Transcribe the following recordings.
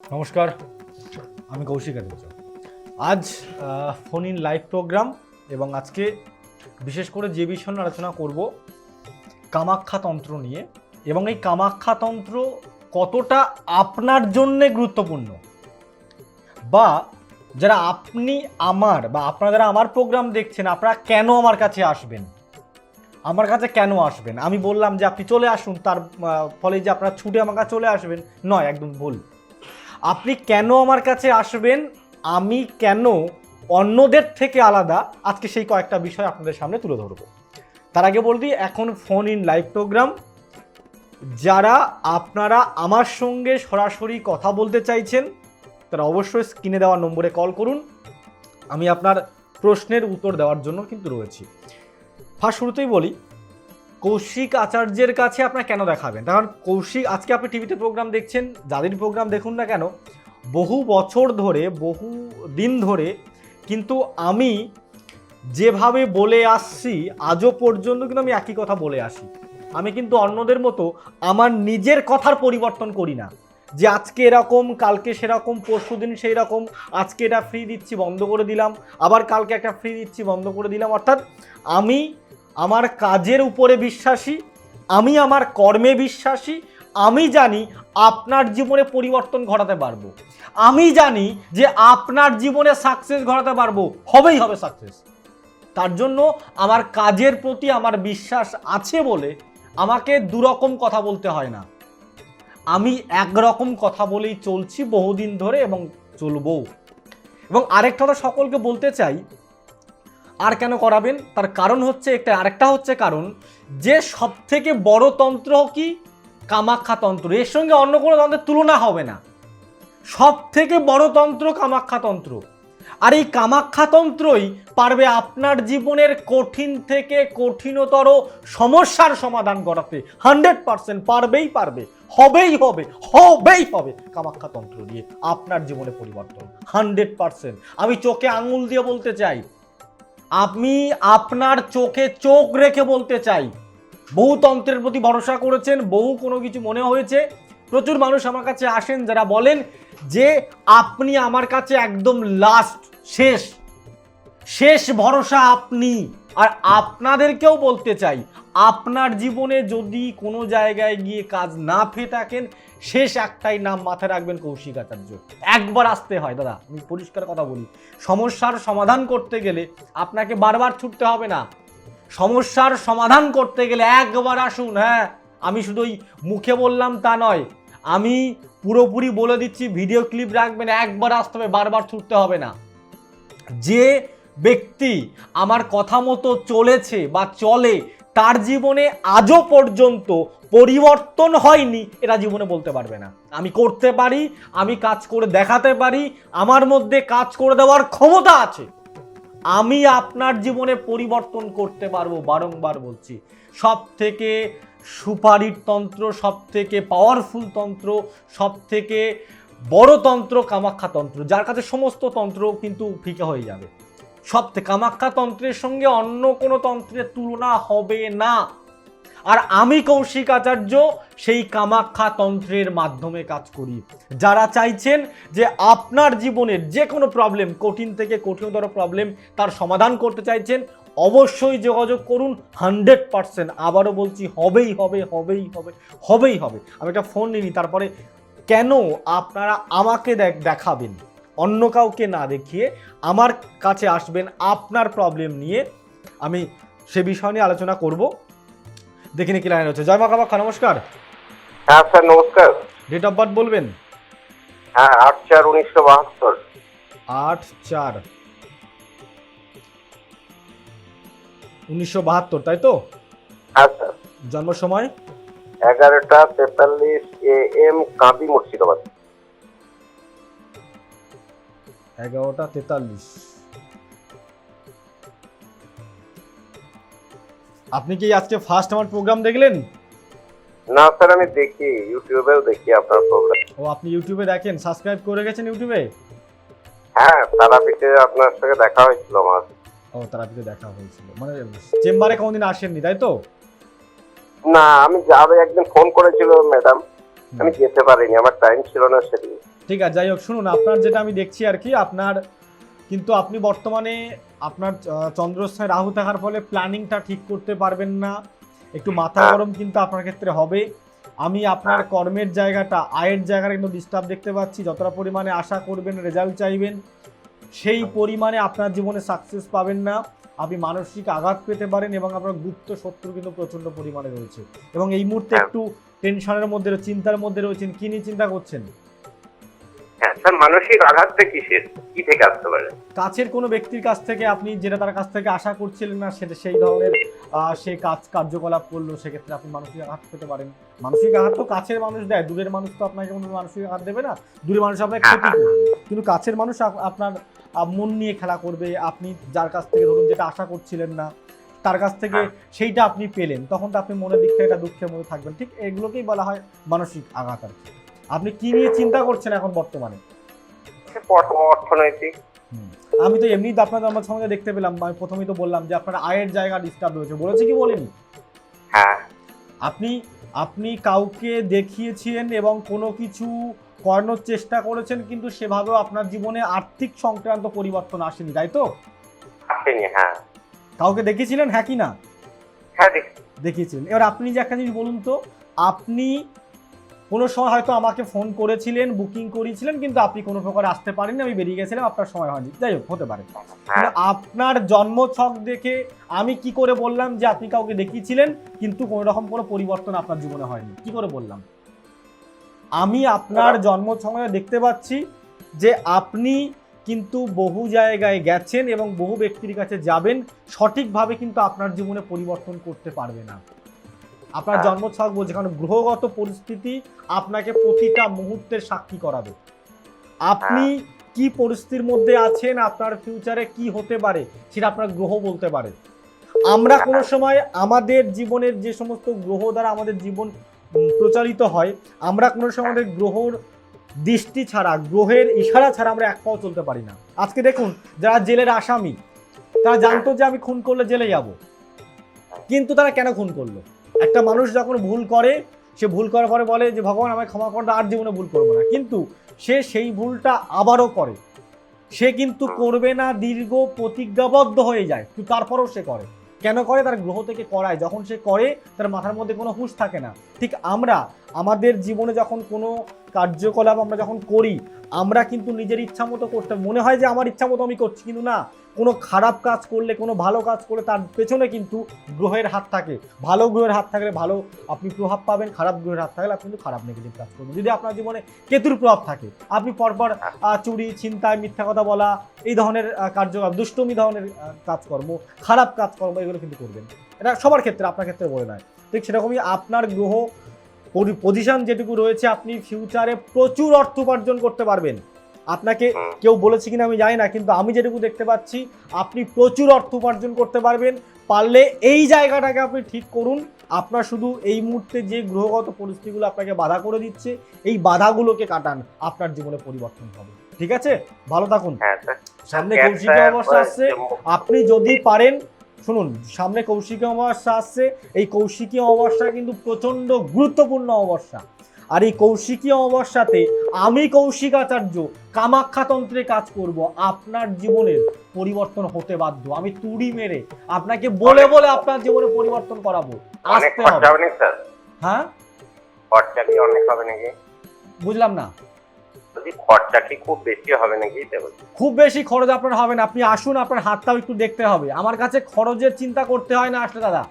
নমস্কার। আমি কৌশিক আচার্য আজ ফোন ইন লাইভ প্রোগ্রাম এবং আজকে বিশেষ করে যে বিষয় নিয়ে আলোচনা করব কামাখ্যাতন্ত্র নিয়ে। এবং এই কামাখ্যাতন্ত্র কতটা আপনার জন্যে গুরুত্বপূর্ণ? বা যারা আপনি আমার বা আপনারা যারা আমার প্রোগ্রাম দেখছেন আপনারা কেন আমার কাছে আসবেন? আমার কাছে কেন আসবেন? আমি বললাম যে আপনি চলে আসুন তার ফলে যে আপনারা ছুটে আমার কাছে চলে আসবেন নয় একদম ভুল। আপনি কেন আমার কাছে আসবেন? আমি কেন অন্যদের থেকে আলাদা? আজকে সেই কয়েকটা বিষয় আপনাদের সামনে তুলে ধরবো। তার আগে বলদি এখন ফোন ইন লাইভ প্রোগ্রাম। যারা আপনারা আমার সঙ্গে সরাসরি কথা বলতে চাইছেন, তারা অবশ্যই স্ক্রিনে দেওয়া নম্বরে কল করুন। আমি আপনার প্রশ্নের উত্তর দেওয়ার জন্য কিন্তু রয়েছি। ফার্স্ট শুরুতেই বলি কৌশিক আচার্যের কাছে আপনার কেন দেখাবেন? কারণ কৌশিক, আজকে আপনি টিভিতে প্রোগ্রাম দেখছেন, যাদের প্রোগ্রাম দেখুন না কেন, বহু বছর ধরে, বহু দিন ধরে কিন্তু আমি যেভাবে বলে আসছি, আজও পর্যন্ত কিন্তু আমি একই কথা বলে আসি। আমি কিন্তু অন্যদের মতো আমার নিজের কথার পরিবর্তন করি না। যে আজকে এরকম, কালকে সেরকম, পরশু দিন সেই রকম আজকে এটা ফ্রি দিচ্ছি, বন্ধ করে দিলাম, আবার কালকে একটা ফ্রি দিচ্ছি, বন্ধ করে দিলাম, অর্থাৎ আমি আমার কাজের উপরে বিশ্বাসী, আমি আমার কর্মে বিশ্বাসী, আমি জানি আপনার জীবনে পরিবর্তন ঘটাতে পারব। আমি জানি যে আপনার জীবনে সাকসেস ঘটাতে পারব, হবেই হবে সাকসেস তার জন্য আমার কাজের প্রতি আমার বিশ্বাস আছে বলে আমাকে দুরকম কথা বলতে হয় না। আমি একরকম কথা বলেই চলছি বহুদিন ধরে এবং চলবও। এবং আরেকটা সকলকে বলতে চাই আর কেন করাবেন? তার কারণ হচ্ছে একটা, আরেকটা হচ্ছে কারণ, যে সব থেকে বড় তন্ত্র কি? কামাখ্যা তন্ত্র। এর সঙ্গে অন্য কোনো তন্ত্রের তুলনা হবে না। সব থেকে বড় তন্ত্র কামাখ্যা তন্ত্র। আর এই কামাখ্যা তন্ত্রই পারবে আপনার জীবনের কঠিন থেকে কঠিনতর সমস্যার সমাধান করাতে। হান্ড্রেড পার্সেন্ট পারবেই পারবে, হবেই হবে হবেই হবে কামাখ্যা তন্ত্র দিয়ে আপনার জীবনে পরিবর্তন। Hundred percent. আমি চোখে আঙুল দিয়ে বলতে চাই আমি আপনার চোখে চোখ রেখে বলতে চাই। বহু তন্ত্রের প্রতি ভরসা করেছেন, বহু কোনো কিছু মনে হয়েছে। প্রচুর মানুষ আমার কাছে আসেন, যারা বলেন যে আপনি আমার কাছে একদম লাস্ট শেষ। শেষ ভরসা আপনি। আর আপনাদেরকেও বলতে চাই আপনার জীবনে যদি কোনো জায়গায় গিয়ে কাজ না পেয়ে থাকেন, শেষ একটাই নাম মাথায় রাখবেন কৌশিক আচার্য। একবার আসতে হয়, দাদা, আমি পরিষ্কার কথা বলি। সমস্যার সমাধান করতে গেলে আপনাকে বারবার ছুটতে হবে না। সমস্যার সমাধান করতে গেলে একবার আসুন হ্যাঁ? আমি শুধু ওই মুখে বললাম তা নয়, আমি পুরোপুরি বলে দিচ্ছি, ভিডিও ক্লিপ রাখবেন, একবার আসতে হবে, বারবার ছুটতে হবে না। যে ব্যক্তি আমার কথা মতো চলেছে বা চলে তার জীবনে আজও পর্যন্ত পরিবর্তন হয়নি, এরা জীবনে বলতে পারবে না। আমি করতে পারি, আমি কাজ করে দেখাতে পারি, আমার মধ্যে কাজ করে দেওয়ার ক্ষমতা আছে। আমি আপনার জীবনে পরিবর্তন করতে পারব, বারংবার বলছি। সব থেকে সুপারির তন্ত্র সব থেকে পাওয়ারফুল তন্ত্র সব থেকে বড় তন্ত্র কামাখ্যা তন্ত্র, যার কাছে সমস্ত তন্ত্র কিন্তু ফিকে হয়ে যাবে। সব কামাখ্যা তন্ত্রের সঙ্গে অন্য কোনো তন্ত্রের তুলনা হবে না। আর আমি কৌশিক আচার্য সেই কামাখ্যা তন্ত্রের মাধ্যমে কাজ করি। যারা চাইছেন যে আপনার জীবনের যে কোনো প্রবলেম কঠিন থেকে কঠিনতর প্রবলেম তার সমাধান করতে চাইছেন, অবশ্যই যোগাযোগ করুন হান্ড্রেড পার্সেন্ট আবারও বলছি, হবেই হবে হবেই হবে হবেই হবে। আমি একটা ফোন নিই, তারপরে কেন আপনারা আমাকে দেখ- দেখাবেন? অন্য কাউকে না দেখিয়ে আমার কাছে আসবেন আপনার প্রবলেম নিয়ে। আমি সে বিষয় নিয়ে আলোচনা করব। দেখিনি কি লাইন হচ্ছে। জয় মা কামাখ্যা নমস্কার। হ্যাঁ স্যার নমস্কার। ডেট অফ বার্থ বলবেন? হ্যাঁ আট চার উনিশশো বাহাত্তর। আট চার উনিশশো বাহাত্তর তাই তো? হ্যাঁ স্যার। জন্ম সময়? এগারোটা তেতাল্লিশ এ এম কাঁদি মুর্শিদাবাদ। এগারোটা তেতাল্লিশ। আপনি কি আজকে ফার্স্ট আমার প্রোগ্রাম দেখলেন? না স্যার আমি দেখি ইউটিউবেও দেখি আপনার প্রোগ্রাম ও আপনি ইউটিউবে দেখেন সাবস্ক্রাইব করে গেছেন ইউটিউবে? হ্যাঁ তারাপীঠে আপনার সঙ্গে দেখা হয়েছিল আমার। ও তারাপীঠে দেখা হয়েছিল। মানে চেম্বারে কোনোদিন আসেননি তাই তো? না আমি যাবে একদিন ফোন করেছিল ম্যাডাম। আমি যেতে পারিনি আমার টাইম ছিল না সেদিন। ঠিক আছে যাই হোক শুনুন আপনার যেটা আমি দেখছি আর কি আপনার কিন্তু আপনি বর্তমানে আপনার চন্দ্রস্থায় রাহু থাকার ফলে প্ল্যানিংটা ঠিক করতে পারবেন না। একটু মাথা হ্যাঁ। গরম কিন্তু আপনার ক্ষেত্রে হবে। আমি আপনার হ্যাঁ। কর্মের জায়গাটা আয়ের জায়গাটা কিন্তু ডিস্টার্ব দেখতে পাচ্ছি। যতটা পরিমাণে আশা করবেন রেজাল্ট চাইবেন সেই পরিমাণে আপনার জীবনে সাকসেস পাবেন না। আপনি মানসিক আঘাত পেতে পারেন এবং আপনার গুপ্ত শত্রু কিন্তু প্রচণ্ড পরিমাণে রয়েছে। এবং এই মুহূর্তে হ্যাঁ। একটু টেনশনের মধ্যে চিন্তার মধ্যে রয়েছেন। কি নিয়ে চিন্তা করছেন? হ্যাঁ স্যার মানসিক আঘাতটা কিসের? কি থেকে আসতে পারে? কাছের কোনো ব্যক্তির কাছ থেকে আপনি যেটা তার কাছ থেকে আশা করছিলেন না সেটা সেই ধরনের সে কাজ কার্যকলাপ করল সেক্ষেত্রে আপনি মানসিক আঘাত পেতে পারেন। মানসিক আঘাত তো কাছের মানুষ দেয় দূরের মানুষ তো আপনাকে কোনো মানসিক আঘাত দেবে না দূরের মানুষ আপনাকে ক্ষতি করবে। কিন্তু কাছের মানুষ আপনার মন নিয়ে খেলা করবে আপনি যার কাছ থেকে ধরুন যেটা আশা করছিলেন না তার কাছ থেকে সেইটা আপনি পেলেন তখন তো আপনি মনের দিক থেকে একটা দুঃখের মধ্যে থাকবেন। ঠিক এগুলোকেই বলা হয় মানসিক আঘাত আর কি। আপনি কি নিয়ে চিন্তা করছেন এখন বর্তমানে? অর্থনৈতিক। আমি তো এমনি তো আপনার আমার সঙ্গে দেখতে পেলাম আমি প্রথমেই তো বললাম যে আপনার আয়ের জায়গা ডিস্টার্ব হয়েছে বলেছি কি বলিনি? হ্যাঁ। আপনি আপনি কাউকে দেখিয়েছেন এবং কোনো কিছু করানোর চেষ্টা করেছেন কিন্তু সেভাবেও আপনার জীবনে আর্থিক সংক্রান্ত পরিবর্তন আসেনি তাই তো? আসেনি হ্যাঁ। কাউকে দেখিয়েছিলেন হ্যাঁ কি না? হ্যাঁ দেখিয়েছিলেন। এবার আপনি যে একটা জিনিস বলুন তো আপনি কোনো সময় হয়তো আমাকে ফোন করেছিলেন বুকিং করিয়েছিলেন কিন্তু আপনি কোনো প্রকার আসতে পারেননি, আমি বেরিয়ে গেছিলাম, আপনার সময় হয়নি। যাই হোক, হতে পারে। আপনার জন্ম ছক দেখে আমি কি করে বললাম যে আপনি কাউকে দেখিয়েছিলেন, কিন্তু কোনো রকম কোনো পরিবর্তন আপনার জীবনে হয়নি? কি করে বললাম? আমি আপনার জন্ম ছকে দেখতে পাচ্ছি যে আপনি কিন্তু বহু জায়গায় গেছেন এবং বহু ব্যক্তির কাছে যাবেন, সঠিকভাবে কিন্তু আপনার জীবনে পরিবর্তন করতে পারবে না। আপনার হ্যাঁ। জন্ম ছক বলছে কারণ গ্রহগত পরিস্থিতি আপনাকে প্রতিটা মুহূর্তের সাক্ষী করাবে। আপনি কি পরিস্থিতির মধ্যে আছেন আপনার ফিউচারে কি হতে পারে সেটা আপনার গ্রহ বলতে পারে। আমরা কোনো সময় আমাদের জীবনের যে সমস্ত গ্রহ দ্বারা আমাদের জীবন উম, প্রচালিত হয় আমরা কোনো সময় আমাদের গ্রহর দৃষ্টি ছাড়া গ্রহের ইশারা ছাড়া আমরা এক পাও চলতে পারি না। আজকে দেখুন যারা জেলের আসামি তারা জানতো যে আমি খুন করলে জেলে যাব। কিন্তু তারা কেন খুন করল? একটা মানুষ যখন ভুল করে সে ভুল করার পরে বলে যে ভগবান আমায় ক্ষমা করে দাও, আর জীবনে ভুল করব না। কিন্তু সে সেই ভুলটা আবারও করে। সে কিন্তু করবে না দীর্ঘ প্রতিজ্ঞাবদ্ধ হয়ে যায়। কিন্তু তারপরেও সে করে। কেন করে? তার গ্রহ থেকে করায়। যখন সে করে তার মাথার মধ্যে কোনো হুঁশ থাকে না। ঠিক আমরা আমাদের জীবনে যখন কোনো কার্যকলাপ আমরা যখন করি আমরা কিন্তু নিজের ইচ্ছা মতো করতে মনে হয় যে আমার ইচ্ছা মতো আমি করছি। কিন্তু না। কোনো খারাপ কাজ করলে, কোনো ভালো কাজ করলে তার পেছনে কিন্তু গ্রহের হাত থাকে। ভালো গ্রহের হাত থাকলে ভালো আপনি প্রভাব পাবেন, খারাপ গ্রহের হাত থাকলে আপনি কিন্তু খারাপ নেগেটিভ কাজ করবেন। যদি আপনার জীবনে কেতুর প্রভাব থাকে, আপনি পরপর চুরি, ছিনতাই, মিথ্যা কথা বলা, এই ধরনের কার্যকলাপ, দুষ্টমি ধরনের কাজকর্ম, খারাপ কাজকর্ম, এগুলো কিন্তু করবেন। এটা সবার ক্ষেত্রে, আপনার ক্ষেত্রে বলে নয়। ঠিক সেরকমই আপনার গ্রহ পজিশন যেটুকু রয়েছে, আপনি ফিউচারে প্রচুর অর্থ উপার্জন করতে পারবেন। আপনাকে কেউ বলেছে কিনা আমি জানি না কিন্তু আমি যেটুকু দেখতে পাচ্ছি আপনি প্রচুর অর্থ উপার্জন করতে পারবেন। পারলে এই জায়গাটাকে আপনি ঠিক করুন। আপনার শুধু এই মুহূর্তে যে গ্রহগত পরিস্থিতিগুলো আপনাকে বাধা করে দিচ্ছে এই বাধাগুলোকে কাটান। আপনার জীবনে পরিবর্তন হবে। ঠিক আছে? ভালো থাকুন। হ্যাঁ সামনে ক্যান্সার, কৌশিকী অমাবস্যা আসছে। আপনি যদি পারেন শুনুন সামনে কৌশিকী অমাবস্যা আসছে। এই কৌশিকী অমাবস্যা কিন্তু প্রচণ্ড গুরুত্বপূর্ণ অমাবস্যা। আর এই কৌশিকী অমাবস্যাতে আমি কৌশিক আচার্য কামাখ্যাতন্ত্রে কাজ করব। আপনার জীবনের পরিবর্তন হতে বাধ্য। আমি তুড়ি মেরে আপনাকে বলে বলে আপনার জীবনে পরিবর্তন করাবো। আসতে হবে। হ্যাঁ? খরচা কি অনেক হবে নাকি? বুঝলাম না। খরচা কি খুব বেশি হবে নাকি খুব বেশি খরচ আপনার হবে না। আপনি আসুন আপনার হাতটাও একটু দেখতে হবে। আমার কাছে খরচের চিন্তা করতে হয় না আসলে দাদা।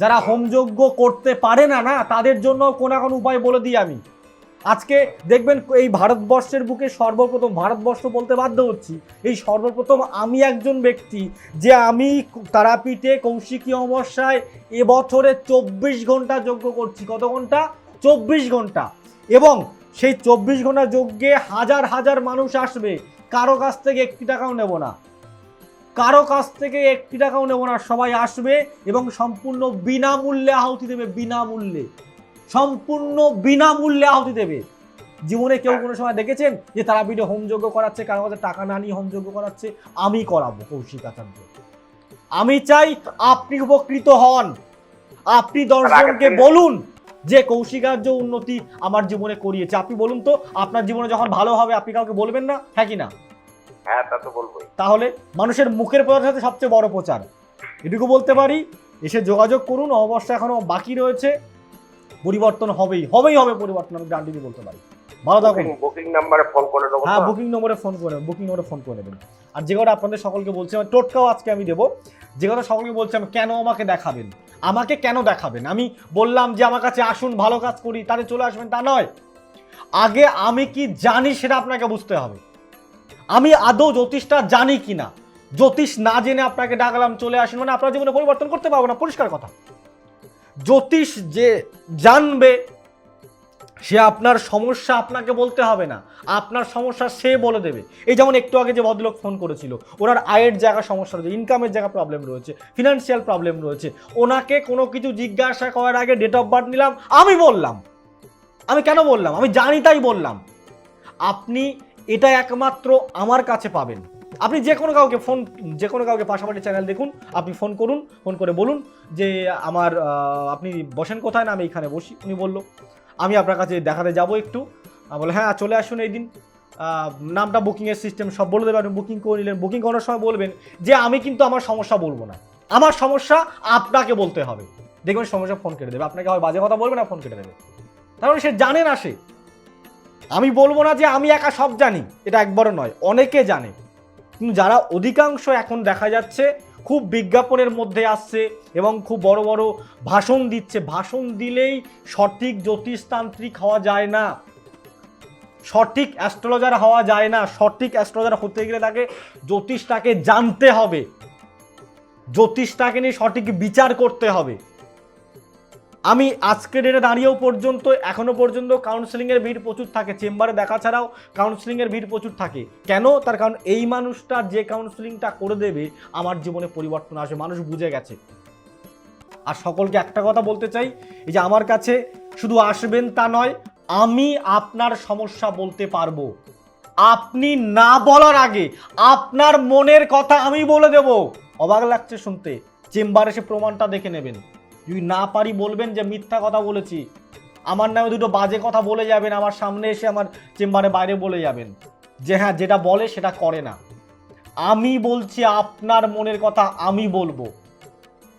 যারা হোমযজ্ঞ করতে পারে না না, তাদের জন্য কোন না কোনো উপায় বলে দিই আমি। আজকে দেখবেন এই ভারতবর্ষের বুকে সর্বপ্রথম, ভারতবর্ষ বলতে বাধ্য হচ্ছি, এই সর্বপ্রথম আমি একজন ব্যক্তি যে আমি তারাপীঠে কৌশিকী অমাবস্যায় এবছরে চব্বিশ ঘণ্টা যজ্ঞ করছি। কত ঘণ্টা চব্বিশ ঘণ্টা এবং সেই চব্বিশ ঘণ্টা যজ্ঞে হাজার হাজার মানুষ আসবে। কারও কাছ থেকে একটি টাকাও নেব না। কারও কাছ থেকে একটি টাকাও নেব না সবাই আসবে এবং সম্পূর্ণ বিনামূল্যে আহুতি দেবে বিনামূল্যে। সম্পূর্ণ বিনামূল্যে আহুতি দেবে। জীবনে কেউ কোনো সময় দেখেছেন যে তারা ভিডিও হোমযজ্ঞ করাচ্ছে কারও কাছে টাকা না নিয়ে হোমযজ্ঞ করাচ্ছে? আমি করাবো কৌশিক আচার্য। আমি চাই আপনি উপকৃত হন। আপনি দর্শককে বলুন যে কৌশিকার্য উন্নতি আমার জীবনে করিয়েছে। আপনি বলুন তো আপনার জীবনে যখন ভালো হবে আপনি কাউকে বলবেন না? হ্যাঁ কি না? হ্যাঁ তা তো বলবোই। তাহলে মানুষের মুখের প্রচার সাথে সবচেয়ে বড় প্রচার। এটুকু বলতে পারি এসে যোগাযোগ করুন অবশ্য এখনও বাকি রয়েছে। পরিবর্তন হবেই হবেই হবে পরিবর্তন আমি গ্যারান্টি বলতে পারি। ভালো থাকুন। বুকিং নাম্বারে ফোন করে দেবো হ্যাঁ বুকিং নম্বরে ফোন করে বুকিং নম্বরে ফোন করে নেবেন আর যে কথা আপনাদের সকলকে বলছি আমি টোটকাও আজকে আমি দেবো। যে কথা সকলকে বলছি আমি কেন আমাকে দেখাবেন? আমাকে কেন দেখাবেন? আমি বললাম যে আমার কাছে আসুন ভালো কাজ করি তাহলে চলে আসবেন তা নয়। আগে আমি কি জানি সেটা আপনাকে বুঝতে হবে। আমি আদৌ জ্যোতিষটা জানি কি না জ্যোতিষ না জেনে আপনাকে ডাকলাম, চলে আসেন মানে আপনার জীবনে পরিবর্তন করতে পারব না, পরিষ্কার কথা। জ্যোতিষ যে জানবে, সে আপনার সমস্যা আপনাকে বলতে হবে না। আপনার সমস্যা সে বলে দেবে। এই যেমন একটু আগে যে ভদ্রলোক ফোন করেছিল, ওনার আয়ের জায়গা সমস্যা রয়েছে ইনকামের জায়গা প্রবলেম রয়েছে ফিনান্সিয়াল প্রবলেম রয়েছে। ওনাকে কোনো কিছু জিজ্ঞাসা করার আগে ডেট অফ বার্থ নিলাম, আমি বললাম। আমি কেন বললাম? আমি জানি তাই বললাম। আপনি এটা একমাত্র আমার কাছে পাবেন। আপনি যে কোনো কাউকে ফোন যে কোনো কাউকে পাশাপাশি চ্যানেল দেখুন, আপনি ফোন করুন ফোন করে বলুন যে আমার আপনি বসেন কোথায় না আমি এখানে বসি, উনি বলল, আমি আপনার কাছে দেখাতে যাব একটু। বলে হ্যাঁ চলে আসুন এই দিন। নামটা বুকিংয়ের সিস্টেম সব বলে দেবেন, আপনি বুকিং করে নিলেন। বুকিং করার সময় বলবেন যে, আমি কিন্তু আমার সমস্যা বলব না। আমার সমস্যা আপনাকে বলতে হবে। দেখবেন সমস্যা ফোন কেটে দেবে। আপনাকে হয় বাজে কথা বলবে না ফোন কেটে দেবে। তাহলে সে জানে না সে। আমি বলব না যে আমি একা সব জানি, এটা একবারও নয়, অনেকে জানে। কিন্তু যারা অধিকাংশ এখন দেখা যাচ্ছে খুব বিজ্ঞাপনের মধ্যে আসছে এবং খুব বড় বড় ভাষণ দিচ্ছে। ভাষণ দিলেই সঠিক জ্যোতিষতান্ত্রিক হওয়া যায় না। সঠিক অ্যাস্ট্রোলজার হওয়া যায় না। সঠিক অ্যাস্ট্রোলজার হতে গেলে তাকে জ্যোতিষটাকে জানতে হবে। জ্যোতিষটাকে নিয়ে সঠিক বিচার করতে হবে। আমি আজকের ডেটে দাঁড়িয়েও পর্যন্ত, এখনও পর্যন্ত কাউন্সিলিংয়ের ভিড় প্রচুর থাকে। চেম্বারে দেখা ছাড়াও কাউন্সিলিংয়ের ভিড় প্রচুর থাকে। কেন? তার কারণ এই মানুষটা যে কাউন্সিলিংটা করে দেবে, আমার জীবনে পরিবর্তন আসবে। মানুষ বুঝে গেছে। আর সকলকে একটা কথা বলতে চাই, এই যে আমার কাছে শুধু আসবেন তা নয়, আমি আপনার সমস্যা বলতে পারব। আপনি না বলার আগে আপনার মনের কথা আমি বলে দেব। অবাক লাগছে শুনতে। চেম্বার এসে প্রমাণটা দেখে নেবেন। যদি না পারি বলবেন যে মিথ্যা কথা বলেছি, আমার নামে দুটো বাজে কথা বলে যাবেন, আমার সামনে এসে আমার চেম্বারে বাইরে বলে যাবেন। যে হ্যাঁ যেটা বলে সেটা করে না। আমি বলছি আপনার মনের কথা আমি বলব।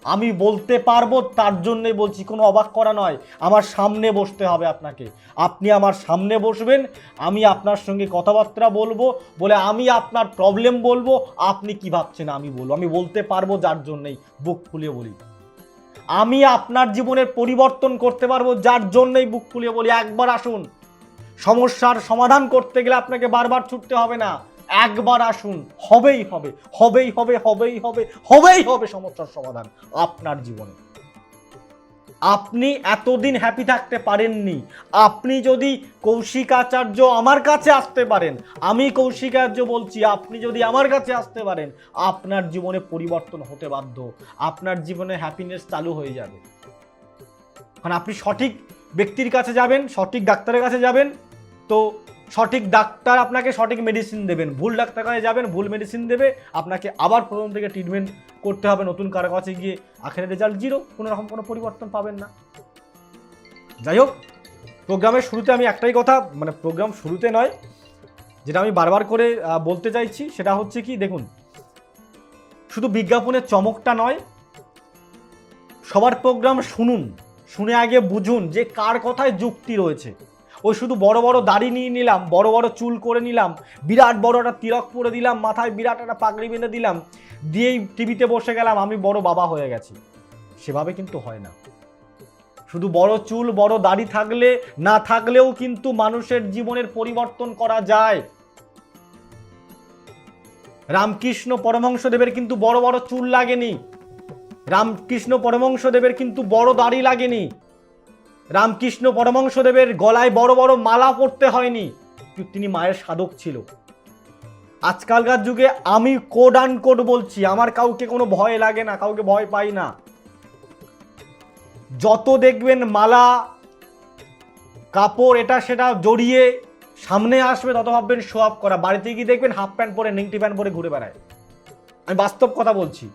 আমি বলতে পারব, তার জন্যই বলছি, কোনো অবাক করা নয়। আমার সামনে বসতে হবে আপনাকে। আপনি আমার সামনে বসবেন, আমি আপনার সঙ্গে কথাবার্তা বলব, বলে আমি আপনার প্রবলেম বলব, আপনি কি ভাবছেন আমি বলব? আমি বলতে পারব যার জন্যই, বুক খুলে বলি। আমি আপনার জীবনের পরিবর্তন করতে পারব, যার জন্যই বুক খুলে বলি, একবার আসুন। সমস্যার সমাধান করতে গেলে আপনাকে বারবার ছুটতে হবে না। একবার আসুন, হবেই হবে হবেই হবে হবেই হবে হবেই হবে সমস্যার সমাধান আপনার জীবনে। আপনি এতদিন হ্যাপি থাকতে পারেননি। আপনি যদি কৌশিকাচার্য আমার কাছে আসতে পারেন, আমি কৌশিকাচার্য বলছি, আপনি যদি আমার কাছে আসতে পারেন, আপনার জীবনে পরিবর্তন হতে বাধ্য। আপনার জীবনে হ্যাপিনেস চালু হয়ে যাবে। কারণ আপনি সঠিক ব্যক্তির কাছে যাবেন, সঠিক ডাক্তারের কাছে যাবেন, তো সঠিক ডাক্তার আপনাকে সঠিক মেডিসিন দেবেন। ভুল ডাক্তার কাছে যাবেন, ভুল মেডিসিন দেবে, আপনাকে আবার প্রথম থেকে ট্রিটমেন্ট করতে হবে। নতুন কারও কাছে গিয়ে আখের রেজাল্ট জিরো কোনো রকম কোনো পরিবর্তন পাবেন না। যাই হোক প্রোগ্রামের শুরুতে আমি একটাই কথা মানে প্রোগ্রাম শুরুতে নয়, যেটা আমি বারবার করে বলতে চাইছি, সেটা হচ্ছে কি, দেখুন, শুধু বিজ্ঞাপনের চমকটা নয়, সবার প্রোগ্রাম শুনুন, শুনে আগে বুঝুন যে কার কথায় যুক্তি রয়েছে। ওই শুধু বড় বড় দাড়ি নিয়ে নিলাম, বড় বড় চুল করে নিলাম, বিরাট বড় একটা তিলক পরে দিলাম, মাথায় বিরাট একটা পাগড়ি বেঁধে দিলাম, দিয়েই টিভিতে বসে গেলাম, আমি বড় বাবা হয়ে গেছি। সেভাবে কিন্তু হয় না। শুধু বড় চুল, বড় দাড়ি থাকলে, না থাকলেও কিন্তু মানুষের জীবনের পরিবর্তন করা যায়। রামকৃষ্ণ পরমহংসদেবের কিন্তু বড় বড় চুল লাগেনি। রামকৃষ্ণ পরমহংসদেবের কিন্তু বড় দাড়ি লাগেনি। রামকৃষ্ণ পরমহংসদেবের গলায় বড় বড় মালা পরতে হয়নি। তিনি মায়ের সাধক ছিল। আজকালকার যুগে আমি কোড আন কোড বলছি, আমার কাউকে কোনো ভয় লাগে না, কাউকে ভয় পাই না। যত দেখবেন মালা, কাপড়, এটা সেটা জড়িয়ে সামনে আসবে, তত ভাববেন শো আপ করা। বাড়িতে গিয়ে দেখবেন হাফ প্যান্ট পরে, নেংটি প্যান্ট পরে ঘুরে বেড়ায়। আমি বাস্তব কথা বলছি।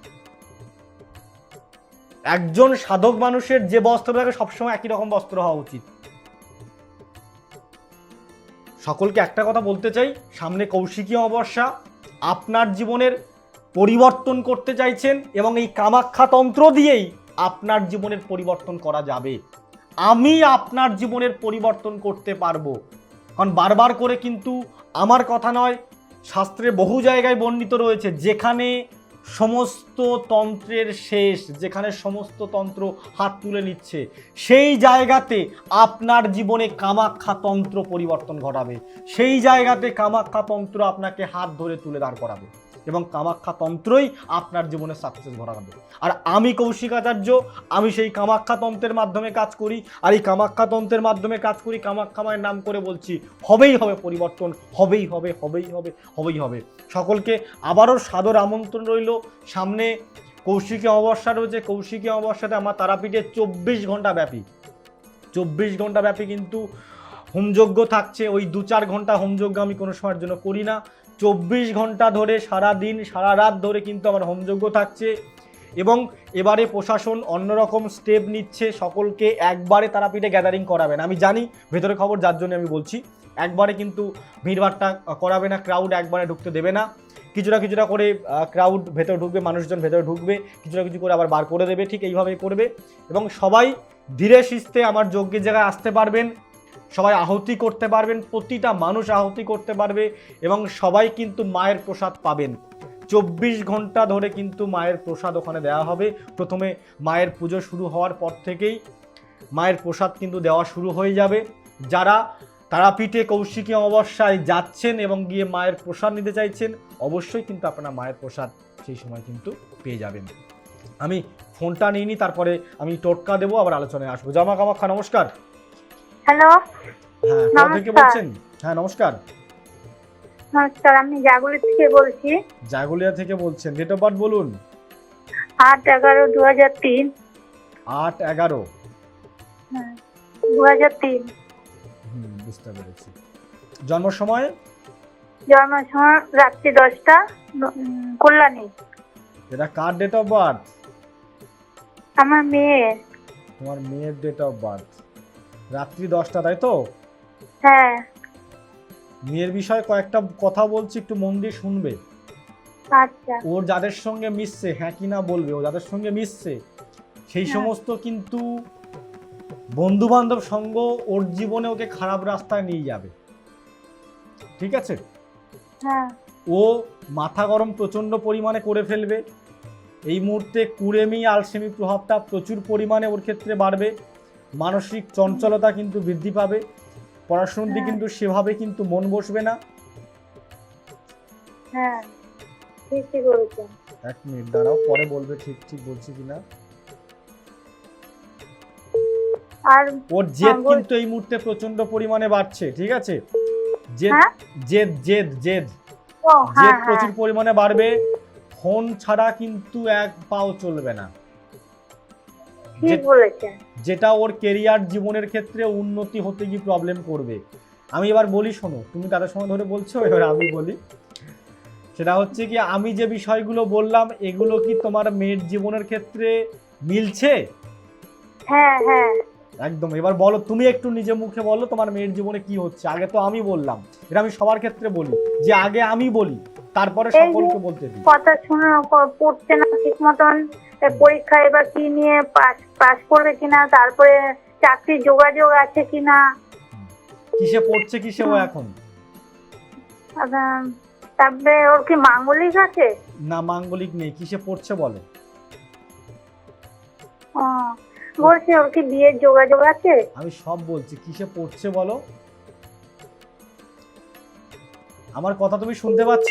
একজন সাধক মানুষের যে বস্ত্র থাকে সবসময় একই রকম বস্ত্র হওয়া উচিত। সকলকে একটা কথা বলতে চাই, সামনে কৌশিকী অমাবস্যা, আপনার জীবনের পরিবর্তন করতে চাইছেন এবং এই কামাখ্যা তন্ত্র দিয়েই আপনার জীবনের পরিবর্তন করা যাবে। আমি আপনার জীবনের পরিবর্তন করতে পারব। কারণ বারবার করে কিন্তু আমার কথা নয় শাস্ত্রে বহু জায়গায় বর্ণিত রয়েছে, যেখানে সমস্ত তন্ত্রের শেষ, যেখানে সমস্ত তন্ত্র হাত তুলে নিচ্ছে, সেই জায়গাতে আপনার জীবনে কামাখ্যা তন্ত্র পরিবর্তন ঘটাবে। সেই জায়গাতে কামাখ্যা তন্ত্র আপনাকে হাত ধরে তুলে দাঁড় করাবে। এবং কামাখ্যা তন্ত্রই আপনার জীবনে সাকসেস ঘটাবে আর আমি কৌশিকাচার্য, আমি সেই কামাখ্যা তন্ত্রের মাধ্যমে কাজ করি, আর এই কামাখ্যা তন্ত্রের মাধ্যমে কাজ করি, কামাখ্যা মায়ের নাম করে বলছি, হবেই হবে পরিবর্তন, হবেই হবে হবেই হবে হবেই হবে। সকলকে আবারও সাদর আমন্ত্রণ রইল। সামনে কৌশিকী অমাবস্যা রয়েছে। কৌশিকী অমাবস্যাতে আমার তারাপীঠে চব্বিশ ঘণ্টা ব্যাপী, চব্বিশ ঘণ্টা ব্যাপী কিন্তু হোমযজ্ঞ থাকছে। ওই দু চার ঘণ্টা হোমযজ্ঞ আমি কোনো সময়ের জন্য করি না। চব্বিশ ঘণ্টা ধরে সারা দিন, সারা রাত ধরে কিন্তু আমার হোমযজ্ঞ থাকছে এবং এবারে প্রশাসন অন্যরকম স্টেপ নিচ্ছে, সকলকে একবারে তারাপীঠে গ্যাদারিং করাবেন আমি জানি, ভেতরে খবর যার জন্য আমি বলছি, একবারে কিন্তু ভিড়ভাড়টা করাবে না ক্রাউড একবারে ঢুকতে দেবে না। কিছুটা কিছুটা করে ক্রাউড ভেতরে ঢুকবে, মানুষজন ভেতরে ঢুকবে, কিছুটা কিছু করে আবার বার করে দেবে, ঠিক এইভাবে করবে। এবং সবাই ধীরে সুস্থে আমার যজ্ঞের জায়গায় আসতে পারবেন। সবাই আহতি করতে পারবেন, প্রতিটা মানুষ আহতি করতে পারবে এবং সবাই কিন্তু মায়ের প্রসাদ পাবেন। চব্বিশ ঘণ্টা ধরে কিন্তু মায়ের প্রসাদ ওখানে দেওয়া হবে। প্রথমে মায়ের পুজো শুরু হওয়ার পর থেকেই মায়ের প্রসাদ কিন্তু দেওয়া শুরু হয়ে যাবে। যারা তারাপীঠে কৌশিকী অমাবস্যায় যাচ্ছেন এবং গিয়ে মায়ের প্রসাদ নিতে চাইছেন, অবশ্যই কিন্তু আপনারা মায়ের প্রসাদ সেই সময় কিন্তু পেয়ে যাবেন। আমি ফোনটা নিয়ে নিই তারপরে আমি টোটকা দেবো, আবার আলোচনায় আসব। জামা কামাখ্যা নমস্কার। হ্যালো হ্যাঁ কোথা থেকে বলছেন? হ্যাঁ নমস্কার। নমস্কার আমি জাগুলি থেকে বলছি। জাগুলিয়া থেকে বলছেন। ডেট অফ বার্থ বলুন। আট এগারো দু হাজার তিন। আট এগারো। দু হাজার তিন। বুঝতে পেরেছি। জন্ম সময় জন্ম সময় রাত্রি দশটা কল্যাণী। এটা কার ডেট অফ বার্থ আমার মেয়ে তোমার মেয়ের ডেট অফ বার্থ রাত্রি দশটা তাই তো? হ্যাঁ। মেয়ের বিষয়ে কয়েকটা কথা বলছি একটু মন দিয়ে শুনবে। আচ্ছা। ওর যাদের সঙ্গে মিশছে হ্যাঁ কি না বলবে ও যাদের সঙ্গে মিশছে সেই হ্যাঁ। সমস্ত কিন্তু বন্ধু বান্ধব সঙ্গ ওর জীবনে ওকে খারাপ রাস্তায় নিয়ে যাবে। ঠিক আছে? হ্যাঁ। ও মাথা গরম প্রচণ্ড পরিমাণে করে ফেলবে। এই মুহূর্তে কুড়েমি আলসেমি প্রভাবটা প্রচুর পরিমাণে ওর ক্ষেত্রে বাড়বে। মানসিক চঞ্চলতা কিন্তু বৃদ্ধি পাবে পড়াশুনোর দিকে হ্যাঁ। কিন্তু সেভাবে কিন্তু মন বসবে না। হ্যাঁ ঠিকই বলেছেন। এক মিনিট দাঁড়াও পরে বলবে ঠিক ঠিক বলছি কিনা। আর ওর জেদ হ্যাঁ, কিন্তু এই মুহূর্তে প্রচণ্ড পরিমাণে বাড়ছে ঠিক আছে? জেদ হ্যাঁ? জেদ জেদ জেদ। জেদ হ্যাঁ হ্যাঁ। প্রচুর পরিমাণে বাড়বে ফোন ছাড়া কিন্তু এক পাও চলবে না। ঠিক বলেছেন? যেটা ওর কেরিয়ার জীবনের ক্ষেত্রে উন্নতি হতে গিয়ে প্রবলেম করবে। আমি এবার বলি শোনো তুমি তাদের সময় ধরে বলছো? এবার আমি বলি। সেটা হচ্ছে কি আমি যে বিষয়গুলো বললাম এগুলো কি তোমার মেয়ের জীবনের ক্ষেত্রে মিলছে? হ্যাঁ হ্যাঁ। একদম এবার বলো তুমি একটু নিজে মুখে বলো তোমার মেয়ের জীবনে কি হচ্ছে। আগে তো আমি বললাম এটা আমি সবার ক্ষেত্রে বলি। যে আগে আমি বলি তারপরে সকলকে বলতে দিই। কথা শুনে পড়ছে না ঠিক মতন পরীক্ষা এবার কি নিয়ে পাস পাস করবে কিনা তারপরে চাকরির যোগাযোগ আছে কিনা। কিসে পড়ছে কিসে ও এখন? আবার তারপরে ওর কি মাঙ্গলিক আছে? না মাঙ্গলিক নেই কিসে পড়ছে বলো? ও, বলছে ওর কি বিয়ের যোগাযোগ আছে? আমি সব বলছি কিসে পড়ছে বলো? আমার কথা তুমি শুনতে পাচ্ছ?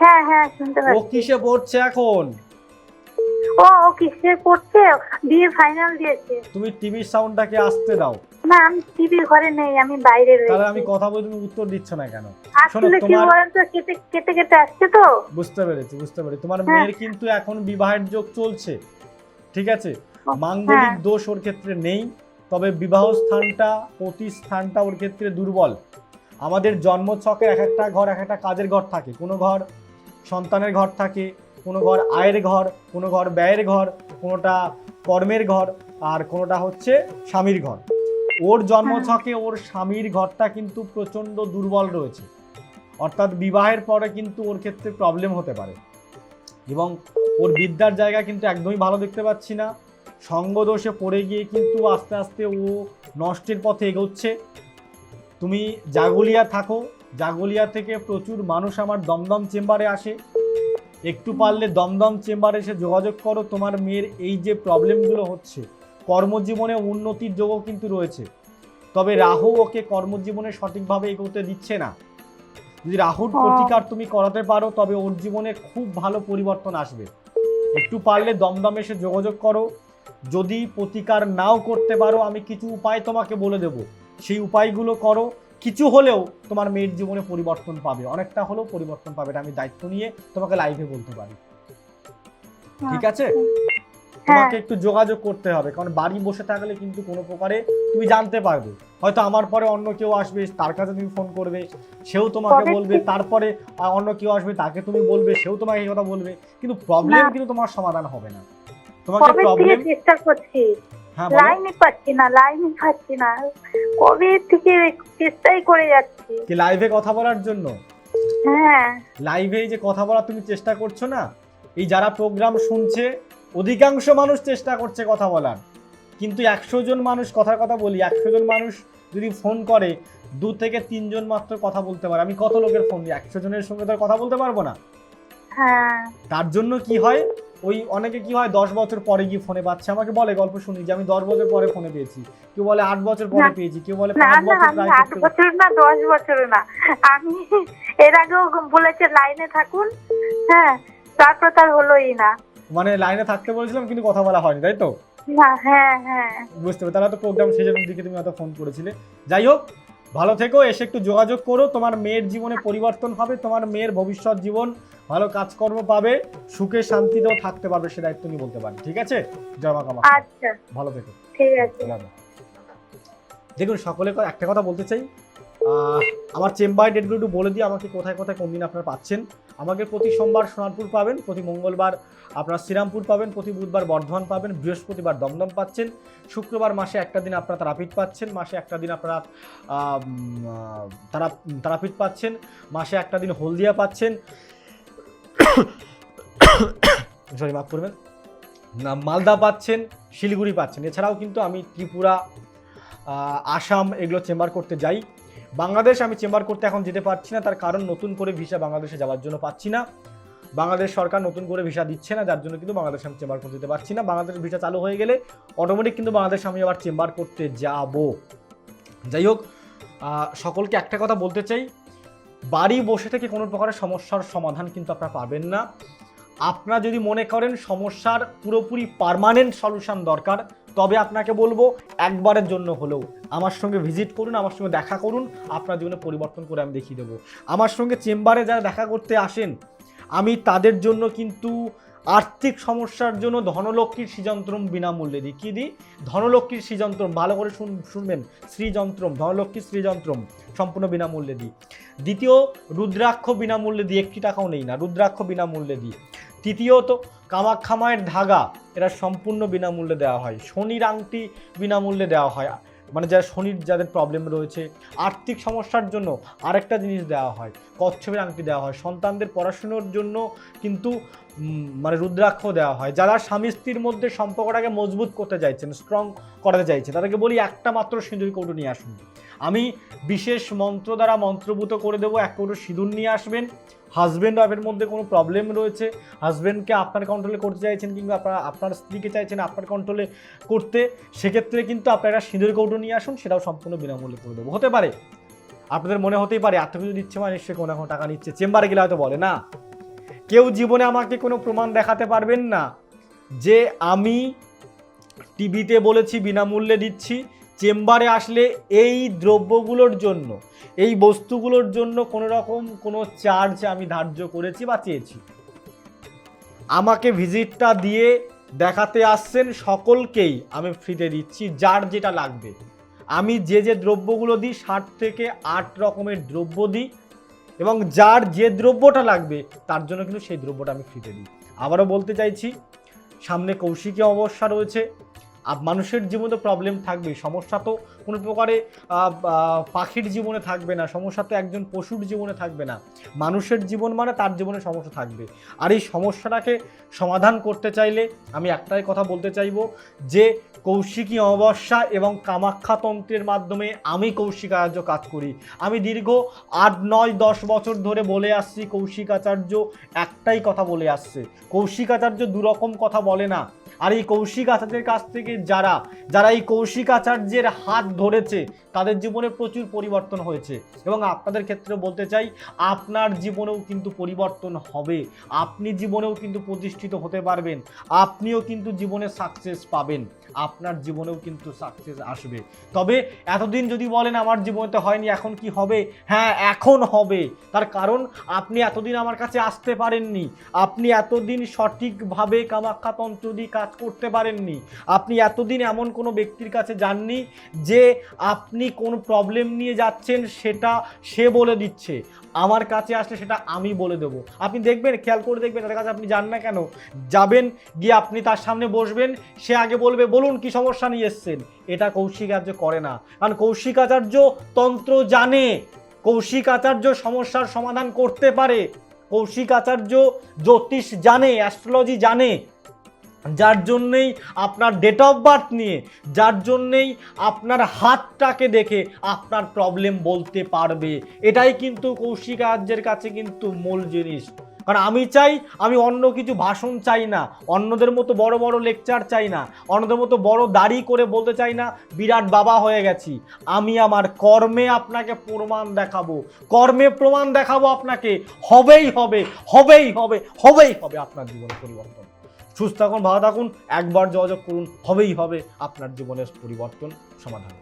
হ্যাঁ হ্যাঁ শুনতে পাচ্ছি। ও কিসে পড়ছে এখন? ও ও কিসের পড়ছে বিয়ে ফাইনাল দিয়েছে। তুমি টিভির সাউন্ডটাকে আসতে দাও। না আমি টিভির ঘরে নেই আমি বাইরে তাহলে আমি কথা বলে তুমি উত্তর দিচ্ছ না কেন? আসলে কি বলেন তো কেটে কেটে কেটে আসছে তো। বুঝতে পেরেছি বুঝতে পেরেছি। তোমার হ্যাঁ। মেয়ের কিন্তু এখন বিবাহের যোগ চলছে ঠিক আছে? মাঙ্গলিক হ্যাঁ। দোষ ওর ক্ষেত্রে নেই তবে বিবাহ স্থানটা প্রতি স্থানটা ওর ক্ষেত্রে দুর্বল। আমাদের জন্মছকের এক একটা ঘর এক একটা কাজের ঘর থাকে। কোনো ঘর সন্তানের ঘর থাকে কোনো ঘর আয়ের ঘর কোনো ঘর ব্যয়ের ঘর কোনোটা কর্মের ঘর আর কোনোটা হচ্ছে স্বামীর ঘর। ওর জন্মছকে ওর স্বামীর ঘরটা কিন্তু প্রচণ্ড দুর্বল রয়েছে। অর্থাৎ বিবাহের পরে কিন্তু ওর ক্ষেত্রে প্রবলেম হতে পারে। এবং ওর বিদ্যার জায়গা কিন্তু একদমই ভালো দেখতে পাচ্ছি না। সঙ্গদোষে পড়ে গিয়ে কিন্তু আস্তে আস্তে ও নষ্টের পথে এগোচ্ছে। তুমি জাগুলিয়া থাকো। জাগুলিয়া থেকে প্রচুর মানুষ আমার দমদম চেম্বারে আসে। একটু পারলে দমদম চেম্বারে এসে যোগাযোগ করো তোমার মেয়ের এই যে প্রবলেমগুলো হচ্ছে কর্মজীবনে উন্নতির যোগও কিন্তু রয়েছে। তবে রাহু ওকে কর্মজীবনে সঠিকভাবে এগোতে দিচ্ছে না। যদি রাহুর প্রতিকার তুমি করাতে পারো তবে ওর জীবনে খুব ভালো পরিবর্তন আসবে। একটু পারলে দমদম এসে যোগাযোগ করো। যদি প্রতিকার নাও করতে পারো আমি কিছু উপায় তোমাকে বলে দেব। সেই উপায়গুলো করো। কিছু হলেও তোমার মেয়ের জীবনে পরিবর্তন পাবে অনেকটা হলেও পরিবর্তন পাবে এটা আমি দায়িত্ব নিয়ে তোমাকে লাইভে বলতে পারি। ঠিক আছে? তোমাকে একটু যোগাযোগ করতে হবে কারণ বাড়ি বসে থাকলে কিন্তু কোনো প্রকারে তুমি জানতে পারবে। হয়তো আমার পরে অন্য কেউ আসবে তার কাছে তুমি ফোন করবে সেও তোমাকে বলবে তারপরে অন্য কেউ আসবে তাকে তুমি বলবে সেও তোমাকে এই কথা বলবে। কিন্তু প্রবলেম কিন্তু তোমার সমাধান হবে না। তোমাকে প্রবলেম চেষ্টা করছি লাইনই পাচ্ছি না লাইনই পাচ্ছি না। কবে থেকে চেষ্টাই করে যাচ্ছি। কি লাইভে কথা বলার জন্য? হ্যাঁ। লাইভে যে কথা বলার তুমি চেষ্টা করছ না? এই যারা প্রোগ্রাম শুনছে অধিকাংশ মানুষ চেষ্টা করছে কথা বলার। কিন্তু একশো জন মানুষ কথার কথা বলি একশো জন মানুষ যদি ফোন করে দু থেকে তিনজন মাত্র কথা বলতে পারে। আমি কত লোকের ফোন দিই একশো জনের সঙ্গে তো কথা বলতে পারব না। হ্যাঁ। তার জন্য কি হয়? ওই অনেকে কি হয় দশ বছর পরে গিয়ে ফোনে পাচ্ছে আমাকে বলে গল্প শুনি যে আমি দশ বছর পরে ফোনে পেয়েছি। কেউ বলে আট বছর পরে না। পেয়েছি কেউ বলে পাঁচ বছর আমি আট বছর না দশ বছর না। আমি এর আগেও বলেছে লাইনে থাকুন। হ্যাঁ তারপর তার হলোই না। মানে লাইনে থাকতে বলেছিলাম কিন্তু কথা বলা হয়নি তাই তো? হ্যাঁ হ্যাঁ। বুঝতে পারবে তাহলে তো প্রোগ্রাম শেষের দিকে তুমি হয়তো ফোন করেছিলে। যাই হোক ভালো থেকো এসে একটু যোগাযোগ করো। তোমার মেয়ের জীবনে পরিবর্তন হবে তোমার মেয়ের ভবিষ্যৎ জীবন ভালো কাজকর্ম পাবে সুখে শান্তিতেও থাকতে পারবে সে দায়িত্ব নিয়ে বলতে পারি। ঠিক আছে? জয় মা কামা আচ্ছা। ভালো থেকো। ঠিক আছে। দেখুন সকলে একটা কথা বলতে চাই। আহ, আমার চেম্বার ডেটগুলো একটু বলে দিই আমাকে কোথায় কোথায় কোন দিন আপনারা পাচ্ছেন। আমাকে প্রতি সোমবার সোনারপুর পাবেন প্রতি মঙ্গলবার আপনারা শ্রীরামপুর পাবেন, প্রতি বুধবার বর্ধমান পাবেন, বৃহস্পতিবার দমদম পাচ্ছেন, শুক্রবার মাসে একটা দিন আপনারা তারাপীঠ পাচ্ছেন, মাসে একটা দিন আপনারা তারা, তারাপীঠ পাচ্ছেন, মাসে একটা দিন হলদিয়া পাচ্ছেন। সরি মাফ করবেন। মালদা পাচ্ছেন, শিলিগুড়ি পাচ্ছেন। এছাড়াও কিন্তু আমি ত্রিপুরা আসাম এগুলো চেম্বার করতে যাই। বাংলাদেশ আমি চেম্বার করতে এখন যেতে পারছি না, তার কারণ নতুন করে ভিসা বাংলাদেশে যাওয়ার জন্য পাচ্ছি না। বাংলাদেশ সরকার নতুন করে ভিসা দিচ্ছে না, যার জন্য কিন্তু বাংলাদেশ আমি চেম্বার করতে পারছি না। বাংলাদেশ ভিসা চালু হয়ে গেলে অটোমেটিক কিন্তু বাংলাদেশ আমি আবার চেম্বার করতে যাব। যাই হোক সকলকে একটা কথা বলতে চাই। বাড়ি বসে থেকে কোনো প্রকারের সমস্যার সমাধান কিন্তু আপনারা পাবেন না। আপনারা যদি মনে করেন সমস্যার পুরোপুরি পার্মানেন্ট সলিউশন দরকার, তবে আপনাকে বলব একবারের জন্য হলেও আমার সঙ্গে ভিজিট করুন, আমার সঙ্গে দেখা করুন, আপনার জীবনে পরিবর্তন করে আমি দেখিয়ে দেবো। আমার সঙ্গে চেম্বারে যারা দেখা করতে আসেন আমি তাদের জন্য কিন্তু আর্থিক সমস্যার জন্য ধনলক্ষ্মীর শ্রীযন্ত্রম বিনামূল্যে দিই। কী দিই? ধনলক্ষ্মীর শ্রীযন্ত্রম ভালো করে শুন শুনবেন। শ্রীযন্ত্রম ধনলক্ষ্মীর শ্রীযন্ত্রম সম্পূর্ণ বিনামূল্যে দিই। দ্বিতীয়, রুদ্রাক্ষ বিনামূল্যে দিই, একটি টাকাও নেই না। রুদ্রাক্ষ বিনামূল্যে দিই। তৃতীয়ত, কামাখ্যা মায়ের ধাগা, এরা সম্পূর্ণ বিনামূল্যে দেওয়া হয়। শনির আংটি বিনামূল্যে দেওয়া হয়। মানে যারা শনির যাদের প্রবলেম রয়েছে, আর্থিক সমস্যার জন্য আরেকটা জিনিস দেওয়া হয়, কচ্ছপের আংটি দেওয়া হয়। সন্তানদের পড়াশুনোর জন্য কিন্তু মানে রুদ্রাক্ষ দেওয়া হয়, যারা স্বামী স্ত্রীর মধ্যে সম্পর্কটাকে মজবুত করতে চাইছেন স্ট্রং করাতে চাইছে তাদেরকে বলি একটা মাত্র সিঁদুর কৌটো নিয়ে আসুন। আমি বিশেষ মন্ত্র দ্বারা মন্ত্রভূত করে দেবো, এক কৌটো সিঁদুর নিয়ে আসবেন। হাজব্যান্ড ওয়াইফের মধ্যে কোনো প্রবলেম রয়েছে হাজব্যান্ডকে আপনার কন্ট্রোলে করতে চাইছেন কিংবা আপনারা, আপনার স্ত্রীকে চাইছেন আপনার কন্ট্রোলে করতে, সেক্ষেত্রে কিন্তু আপনারা সিঁদুর কৌটো নিয়ে আসুন, সেটাও সম্পূর্ণ বিনামূল্যে করে দেবো। হতে পারে, আপনাদের মনে হতেই পারে, এত কিছু দিচ্ছে মানে নিশ্চয়ই কোনো এখন টাকা নিচ্ছে, চেম্বারে গেলে হয়তো বলে, না কেউ জীবনে আমাকে কোনো প্রমাণ দেখাতে পারবেন না। যে আমি টিভিতে বলেছি, বিনামূল্যে দিচ্ছি, চেম্বারে আসলে এই দ্রব্যগুলোর জন্য, এই বস্তুগুলোর জন্য কোনো রকম কোনো চার্জ আমি ধার্য করেছি বা চেয়েছি। আমাকে ভিজিটটা দিয়ে দেখাতে আসছেন সকলকেই আমি ফ্রিতে দিচ্ছি, যার যেটা লাগবে। আমি যে যে দ্রব্যগুলো দিই, ষাট থেকে আট রকমের দ্রব্য দিই এবং যার যে দ্রব্যটা লাগবে, তার জন্য কিন্তু সেই দ্রব্যটা আমি ফ্রিতে দিই। আবারও বলতে চাইছি, সামনে কৌশিকী অবস্যা রয়েছে। আর মানুষের জীবনে প্রবলেম থাকবে সমস্যা তো কোনো প্রকারে পাখির জীবনে থাকবে না, সমস্যা তো একজন পশুর জীবনে থাকবে না। মানুষের জীবন মানে তার জীবনে সমস্যা থাকবে। আর এই সমস্যাটাকে সমাধান করতে চাইলে আমি একটাই কথা বলতে চাইব, যে কৌশিকী অমাবস্যা এবং কামাখ্যা তন্ত্রের মাধ্যমে আমি কৌশিকাচার্য কাজ করি। আমি দীর্ঘ আট, নয়, দশ বছর ধরে বলে আসছি কৌশিকাচার্য, একটাই কথা বলে আসছে। কৌশিকাচার্য দুরকম কথা বলে না। আর এই কৌশিক আচার্যের কাছ থেকে যারা যারা এই কৌশিক আচার্যের হাত ধরেছে, তাদের জীবনে প্রচুর পরিবর্তন হয়েছে। এবং আপনাদের ক্ষেত্রে বলতে চাই, আপনার জীবনেও কিন্তু পরিবর্তন হবে। আপনি জীবনেও কিন্তু প্রতিষ্ঠিত হতে পারবেন। আপনিও কিন্তু জীবনে সাকসেস পাবেন। আপনার জীবনেও কিন্তু সাকসেস আসবে। তবে এতদিন যদি বলেন আমার জীবনেতে হয়নি, এখন কি হবে? হ্যাঁ এখন হবে। তার কারণ, আপনি এতদিন আমার কাছে আসতে পারেননি। আপনি এতদিন সঠিকভাবে কামাখ্যা তন্ত্র দিয়ে কাজ করতে পারেননি। আপনি এতদিন এমন কোনো ব্যক্তির কাছে যাননি যে আপনি কোন প্রবলেম নিয়ে যাচ্ছেন, সেটা সে বলে দিচ্ছে। আমার কাছে আসলে সেটা আমি বলে দেবো। আপনি দেখবেন, খেয়াল করে দেখবেন তার কাছে আপনি যান না কেন? যাবেন, গিয়ে আপনি তার সামনে বসবেন, সে আগে বলবে, বলুন কি সমস্যা নিয়ে এসছেন? এটা কৌশিকাচার্য করে না। কারণ কৌশিকাচার্য তন্ত্র জানে। কৌশিকাচার্য সমস্যার সমাধান করতে পারে। কৌশিকাচার্য জ্যোতিষ জানে অ্যাস্ট্রোলজি জানে। যার জন্যেই আপনার ডেট অফ বার্থ নিয়ে, যার জন্যেই আপনার হাতটাকে দেখে আপনার প্রবলেম বলতে পারবে। এটাই কিন্তু কৌশিকার্যের কাছে কিন্তু মূল জিনিস। কারণ আমি চাই, আমি অন্য কিছু ভাষণ চাই না, অন্যদের মতো বড় বড় লেকচার চাই না, অন্যদের মতো বড় দাড়ি করে বলতে চাই না, বিরাট বাবা হয়ে গেছি। আমি আমার কর্মে আপনাকে প্রমাণ দেখাবো, কর্মে প্রমাণ দেখাবো আপনাকে। হবেই হবে হবেই হবে হবেই হবে আপনার জীবনে পরিবর্তন। সুস্থ থাকুন, ভালো থাকুন, একবার যোগাযোগ করুন, হবেই হবে আপনার জীবনের পরিবর্তন সমাধান।